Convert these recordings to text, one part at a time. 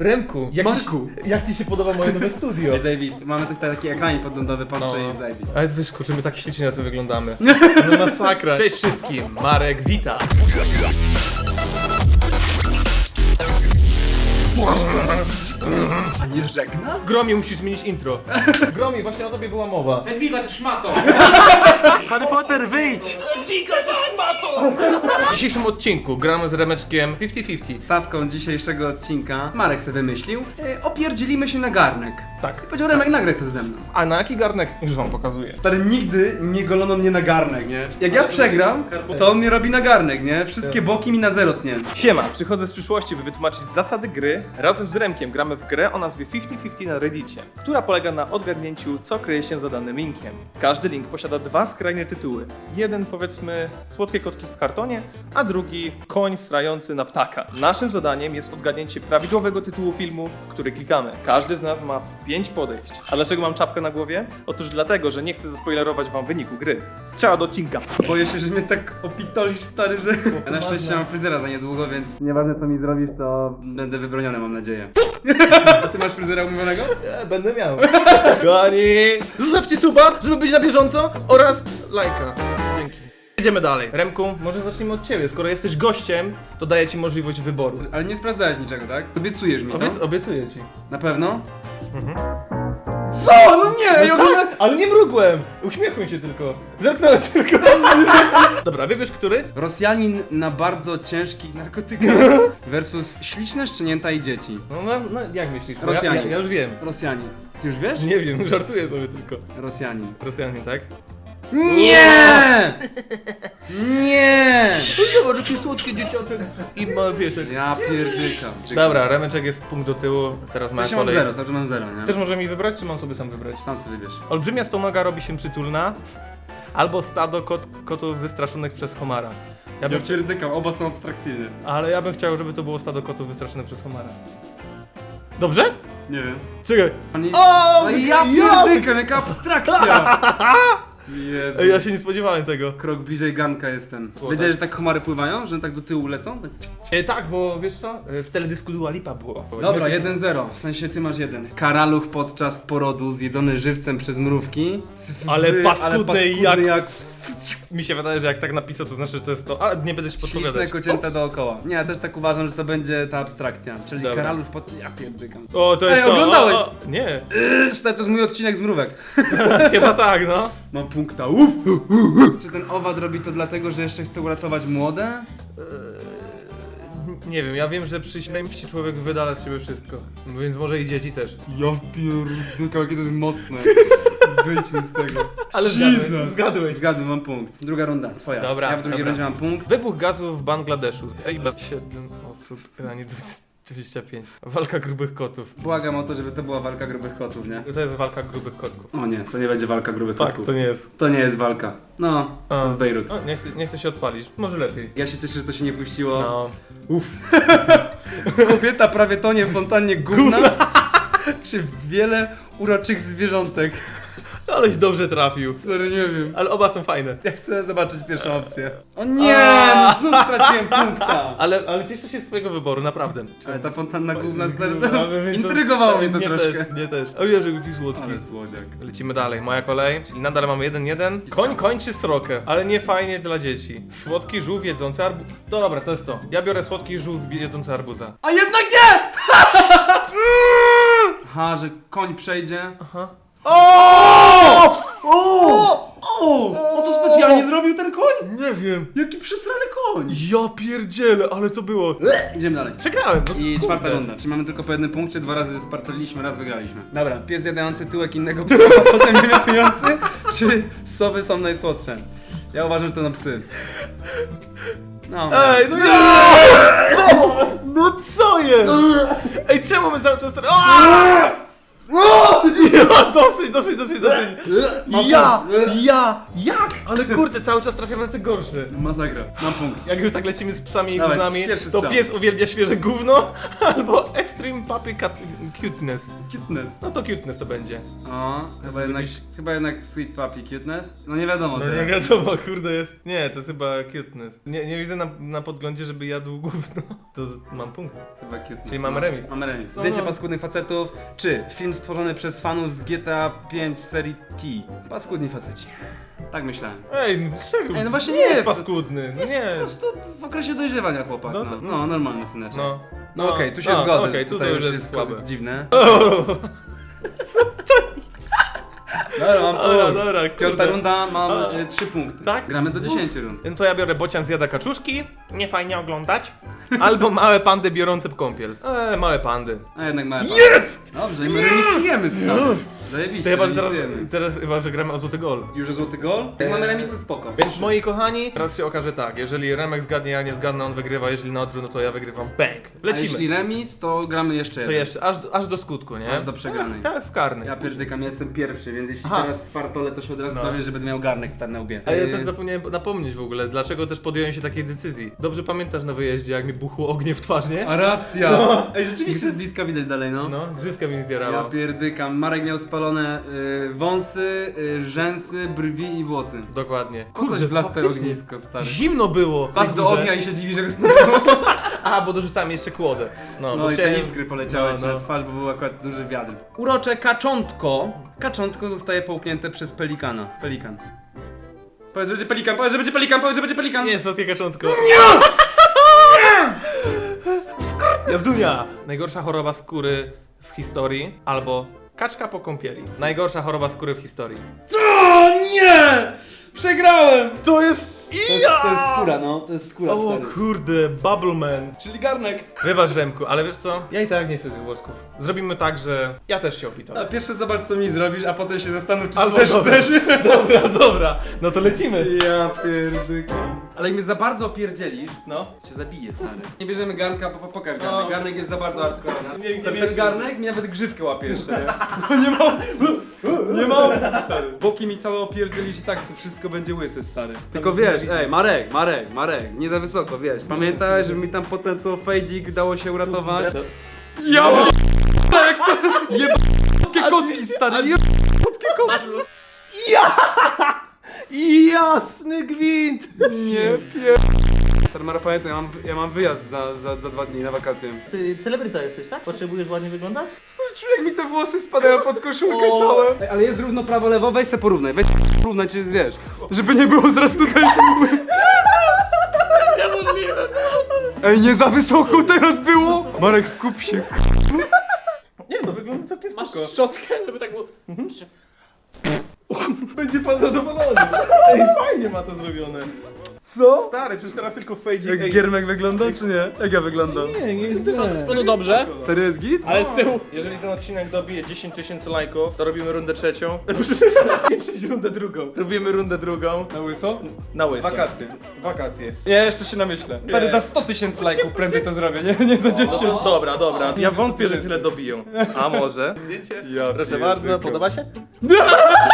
Remku, jak Marku. Ci, jak ci się podoba moje nowe studio? Jest zajebisty. Mamy tutaj taki ekranik podglądowy, patrzę No. i jest zajebisty. Ale wiesz, kurczę, my tak ślicznie na to wyglądamy. No masakra. Cześć wszystkim, Marek, wita. A nie żegna? Gromie, musisz zmienić intro. Gromie, właśnie o tobie była mowa. Edwiga, ty szmato! Harry Potter, wyjdź! W dzisiejszym odcinku gramy z Remeczkiem 50-50. Stawką dzisiejszego odcinka Marek se wymyślił. E, opierdzielimy się na garnek. Tak. Powiedział Remek, nagraj to ze mną. A na jaki garnek? Już wam pokazuję. Stary, nigdy nie golono mnie na garnek, nie? Jak ja przegram, to on mnie robi na garnek, nie? Wszystkie boki mi na zero tnie. Siema, przychodzę z przyszłości, by wytłumaczyć zasady gry. Razem z Remkiem gramy w grę o nazwie 50-50 na Reddicie, która polega na odgadnięciu, co kryje się za danym linkiem. Każdy link posiada dwa skrajne tytuły. Jeden, powiedzmy, słodkie kotki w kartonie, a drugi, koń strający na ptaka. Naszym zadaniem jest odgadnięcie prawidłowego tytułu filmu, w który klikamy. Każdy z nas ma pięć podejść. A dlaczego mam czapkę na głowie? Otóż dlatego, że nie chcę zaspoilerować wam wyniku gry. Strzała do odcinka. Boję się, że mnie tak opitolisz, stary, że... Ja na szczęście mam fryzera za niedługo, więc nieważne co mi zrobisz, to będę wybroniony, mam nadzieję. A ty masz fryzera umówionego? Ja będę miał. Kochani, zostawcie suba, żeby być na bieżąco oraz lajka. Jedziemy dalej. Remku, może zacznijmy od ciebie. Skoro jesteś gościem, to daję ci możliwość wyboru. Ale nie sprawdzałeś niczego, tak? Obiecujesz mi to? Obiec obiecuję ci. Na pewno? Co? No nie! ja oglądam- Tak, ale nie mrugłem! Uśmiechłem się tylko. Zerknąłem tylko. Dobra, wybierz który? Rosjanin na bardzo ciężkich narkotykach versus śliczne szczenięta i dzieci. No, no, no jak myślisz? Bo Rosjanin. Ja, ja, ja już wiem. Rosjanin. Ty już wiesz? Nie wiem, żartuję sobie tylko. Rosjanin. Rosjanin, tak? Nie! Nie! No zobacz, jakie słodkie dzieciaczek i mały piesek. Ja pierdykam. Dobra, Remeczek jest punkt do tyłu, teraz ma mam kolej. zero, czas mam zero, nie? Chcesz może mi wybrać, czy mam sobie sam wybrać? Sam sobie wybierz. Olbrzymia stonoga robi się przytulna, albo stado kot, kotów wystraszonych przez homara. Ja bym, chcia- pierdykam, oba są abstrakcyjne. ale ja bym chciał, żeby to było stado kotów wystraszonych przez homara. Dobrze? Nie wiem. Czekaj. Oni... O, ja pierdykam, jaka abstrakcja! Jezu. Ej, ja się nie spodziewałem tego. Krok bliżej ganka jestem. Wiedziałeś, że tak komary pływają? Że tak do tyłu lecą? Tak... E, tak, bo wiesz co? E, W teledysku Dua Lipa było. Dobra, My coś- 1-0. W sensie ty masz jeden. Karaluch podczas porodu zjedzony żywcem przez mrówki. Swy- Ale paskudny paskudny jak- jak... Mi się wydaje, że jak tak napisał, to znaczy, że to jest to. Ale nie będę się Śliczne podpowiadać. kocięta dookoła. Nie, ja też tak uważam, że to będzie ta abstrakcja. Czyli Dobra. pod... Ja pierdykam. O, to jest Ej, to. oglądałeś? O, o, nie, Yy, Stary, to jest mój odcinek z mrówek. chyba tak, no. Mam punkta. Uff. Czy ten owad robi to dlatego, że jeszcze chce uratować młode? Nie wiem, ja wiem, że przy śmierci człowiek wydala z siebie wszystko. Więc może i dzieci też. Ja pierdykam, jakie to jest mocne. Wyjdźmy z tego. Ale zgadłeś, zgadłeś. Zgadłem, mam punkt. Druga runda, twoja. Dobra, Ja w drugiej dobra. rundzie mam punkt. Wybuch gazu w Bangladeszu. Ej, 7 osób, a nie 25. Walka grubych kotów. Błagam o to, żeby to była walka grubych kotów, nie? To jest walka grubych kotków. O nie, to nie będzie walka grubych Tak, kotów. to nie jest. To nie jest walka. No, A. to z Bejrut. O, nie, chcę, nie chcę się odpalić. Może lepiej. Ja się cieszę, że to się nie puściło. No. Uff. Kobieta prawie tonie w fontannie gówna. Czy wiele uroczych zwierzątek? Aleś dobrze trafił. Sorry, nie wiem. Ale oba są fajne. Ja chcę zobaczyć pierwszą opcję. O nie, no znów straciłem punkta. Ale, ale cieszę się z twojego wyboru, naprawdę. Ale ta fontanna to mnie to- intrygowało mnie to mnie troszkę. Też, mnie też. O Jezu, jaki słodki. Ale słodziak. Lecimy dalej, moja kolej, czyli nadal mamy 1-1. Koń kończy srokę, ale nie fajnie dla dzieci. Słodki żółw jedzący arbuz. Dobra, to jest to. Ja biorę słodki żółw jedzący arbuza. A jednak nie! Aha, że koń przejdzie. Aha. O! O! O to specjalnie zrobił ten koń? Nie wiem. Jaki przesrany koń! Ja pierdzielę, ale to było. Idziemy dalej. Przegrałem. No, I kurde. czwarta runda, czyli mamy tylko po jednym punkcie, dwa razy spartoliliśmy, raz wygraliśmy. Dobra, pies jadający tyłek innego psa, a potem wymiotujący, czy sowy są najsłodsze? Ja uważam, że to na psy. No. Ej, no nie! No, no co jest? Ej, czemu my cały czas... Aaaa! Ja, dosyć, dosyć, dosyć, dosyć. Ja, ja, jak? Ale kurde, cały czas trafiam na te gorsze. Masakra. Mam punkt. Jak już tak lecimy z psami i Dawaj, gównami, pierwszy to strzał. pies uwielbia świeże gówno, albo extreme puppy cat cuteness. Cuteness. No to cuteness to będzie. O, chyba jednak, chyba jednak sweet puppy cuteness. No nie wiadomo No teraz. nie wiadomo, kurde jest. Nie, to jest chyba cuteness. Nie, nie widzę na, na podglądzie, żeby jadł gówno. To z, mam punkt. Chyba cuteness. Czyli mamy no. remis. Mamy remis. No, Zdjęcie no. paskudnych facetów, czy film stworzony przez fanów z GTA 5 serii T. Paskudni faceci. Tak myślałem. Ej, czego? Ej, no właśnie nie jest paskudny. Jest nie. po prostu w okresie dojrzewania chłopak. No No, to- no, normalny syneczek. No. No okej, tu się no, zgodzę. Okej, to tutaj już jest słabe. dziwne. O, Dobra, mam Dobra, punkt. dobra, Piąta kurde. runda, mam A. y, trzy punkty. Tak? Gramy do 10 rund. No to ja biorę bocian zjada kaczuszki, nie fajnie oglądać, albo małe pandy biorące kąpiel. Eee, małe pandy. A jednak małe Jest! Dobrze, i my remisujemy stary. To Zajebiście, chyba, że teraz, remisujemy. teraz chyba, że gramy o złoty gol. Już jest złoty gol? Jak mamy remis, to spoko. Więc moi kochani, teraz się okaże tak, jeżeli Remek zgadnie, ja nie zgadnę, on wygrywa, jeżeli na odwrót, no to ja wygrywam. Bang! A Lecimy. jeśli remis, to gramy jeszcze To jeden. jeszcze, aż, do- aż do skutku, nie? Aż do przegranej. Tak, tak, w karny. Ja pierdykam, ja jestem pierwszy, więc jeśli Aha. teraz spartole, to się od razu No. dowiesz, że będę miał garnek stary na łbie. A ja Yy, też zapomniałem napomnieć w ogóle, dlaczego też podjąłem się takiej decyzji. Dobrze pamiętasz na wyjeździe, jak mi buchło ognie w twarz, nie? A racja! Ej, rzeczywiście z bliska widać dalej, no. No, grzywka mi zjarała. Ja pierdykam. Marek miał spalone y, wąsy, y, rzęsy, brwi i włosy. Dokładnie. Po coś w las te ognisko, stary. Zimno było! Pas do ognia i się dziwi, że go snurzyło. A, bo dorzucałem jeszcze kłodę. No, No bo i chciałem... te iskry poleciały No, ci no. na twarz, bo był akurat duży wiatr. Urocze kaczątko. Kaczątko zostaje połknięte przez pelikana. Pelikan. Powiedz, że będzie pelikan, powiedz, że będzie pelikan, powiedz, że będzie pelikan. Nie, słodkie kaczątko. Nie! Jazdunia! Najgorsza choroba skóry w historii, albo kaczka po kąpieli. Najgorsza choroba skóry w historii. O nie! Przegrałem! To jest... To jest, to jest skóra, no. To jest skóra, O stary. kurde, Bubbleman. Czyli garnek. Wybacz Remku, ale wiesz co? Ja i tak nie chcę tych włosków. Zrobimy tak, że ja też się opitam. A pierwsze zobacz, co mi zrobisz, a potem się zastanów, czy Albo też dobra. chcesz. Dobra, dobra. No to lecimy. Ja pierdykam. Ale jak mnie za bardzo opierdzielisz, No. cię zabiję, stary. Nie bierzemy garnka, po, po, pokaż No. garnek. Garnek jest za bardzo hardcore. Nie Ten mieć- garnek mi nawet grzywkę łapie jeszcze, nie? No nie ma opcji. Nie ma opcji, stary. Boki mi całe opierdzielisz i tak tu wszystko będzie łysy, stary. Tylko wiesz, ej, Marek, Marek, Marek, nie za wysoko, wiesz. Pamiętaj, że mi tam potem to fejdzik dało się uratować. Ja p***a, jak to jebutkie kotki, stary, jebutkie kotki. Jasny gwint! Nie pier... Stary, Mara, pamiętaj, ja mam, ja mam wyjazd za, za, za dwa dni na wakacje. Ty celebryta jesteś, tak? Potrzebujesz ładnie wyglądać? Stary, jak mi te włosy spadają pod koszulkę całe. Ej, ale jest równo prawo, lewo, weź se porównaj, weź porównaj, czy jest, wiesz, żeby nie było zaraz tutaj... Ej, nie za wysoko teraz było! Marek, skup się. Nie no, wygląda całkiem Masz spoko. szczotkę, żeby tak było... Będzie pan zadowolony. Ej, fajnie ma to zrobione. Co? Stary, przecież teraz tylko fejdzik. Jak Giermek wygląda, czy nie? Jak ja wyglądam? Nie, nie jest To dobrze, Serio jest git? ale z tyłu... Jeżeli ten odcinek dobije 10 tysięcy lajków, to robimy rundę trzecią. Nie przejść rundę drugą. Robimy rundę drugą. Na łyso? Na łyso. Wakacje. Wakacje. Nie, jeszcze się namyślę. Stary, za 100 tysięcy lajków prędzej to zrobię, nie, nie za 10. No to, dobra, dobra. Ja wątpię, że tyle dobiją. A może? Zdjęcie? Ja Proszę bardzo, podoba się?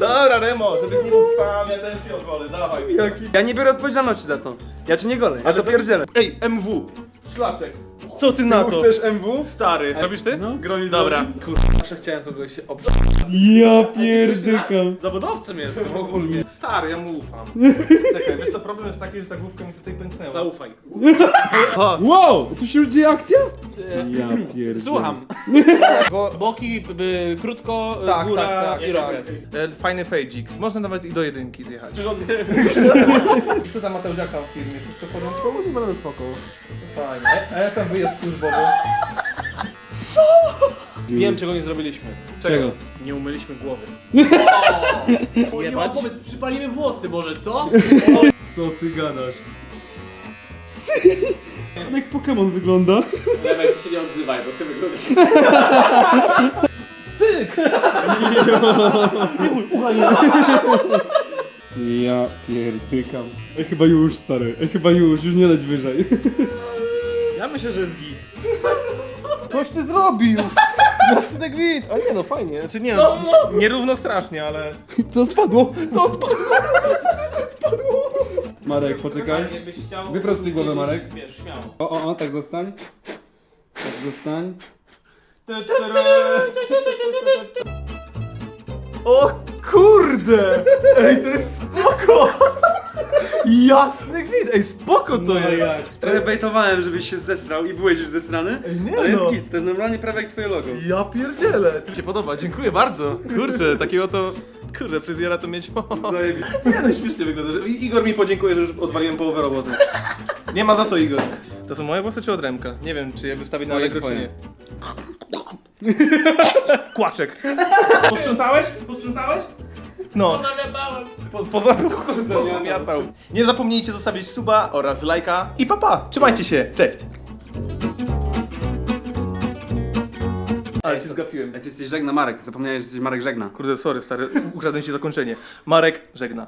Dobra, Remo, żebyś nie był sam, ja też się ogolę, dawaj. Jaki... Ja nie biorę odpowiedzialności za to. Ja cię nie golę, ja to za- pierdzielę. Ej, MW. Szlaczek. Co ty na to? Chcesz MW? Stary. Robisz ty? No. Groni Dobra. Zawsze chciałem kogoś oprzeć. Ja pierdykam. Zawodowcem jestem ogólnie. Stary, ja mu ufam. Czekaj, wiesz co, problem jest taki, że ta główka mi tutaj pęknęła. Zaufaj. Wow, tu się już dzieje akcja? Ja pierdolę. Słucham. Bo, Boki, y, krótko, y, tak, góra tak, tak, i tak. E, Fajny fejdzik. Można nawet i do jedynki zjechać. Co tam Mateusiaka w firmie? Wszystko w porządku? Nie będę spoko. Fajnie. A, a jak tam wyjazd służbowy? Wiem czego nie zrobiliśmy. Czego? Nie umyliśmy głowy. O, nie mam pomysł, przypalimy włosy może, co? Co ty gadasz? Jak Pokémon wygląda? Lewej się nie odzywaj, bo ty wyglądasz. Ja pierdykam. Ej, chyba już, stary. Ej, chyba już, już nie leć wyżej. Ja myślę, że jest git. Coś ty zrobił! Jasny gwint! A nie no, fajnie. Znaczy nie no, nierówno strasznie, ale... To odpadło! To odpadło! Marek, poczekaj. Jakbyś chciał... Wyprostuj głowę, Marek. Wiesz, śmiało. O, o, o, tak zostań. Tak zostań. O kurde! Ej, to jest spoko! Jasny gwint! Ej, spoko to jest! Trochę bejtowałem, żebyś się zesrał i byłeś już zesrany. Ej, nie ale no. jest git, to normalnie prawie jak twoje logo. Ja pierdzielę! To się podoba, dziękuję bardzo. Kurczę, takiego to... Kurde, fryzjera to mieć... Zajebiście. Nie no, śmiesznie wygląda. I- Igor mi podziękuje, że już odwaliłem połowę roboty. Nie ma za to, Igor. To są moje włosy czy od Remka? Nie wiem, czy je wystawię na Moje, Allegro, czy twoje. nie. Kłaczek. Posprzątałeś? Posprzątałeś? No. Zamiatałem. Po, poza pozamiatał. Nie zapomnijcie zostawić suba oraz lajka i papa. Trzymajcie się. Cześć. Ale cię zgapiłem. Ej, ty jesteś żegna Marek, zapomniałeś, że jesteś Marek żegna. Kurde, sorry stary, ukradłem ci zakończenie. Marek żegna.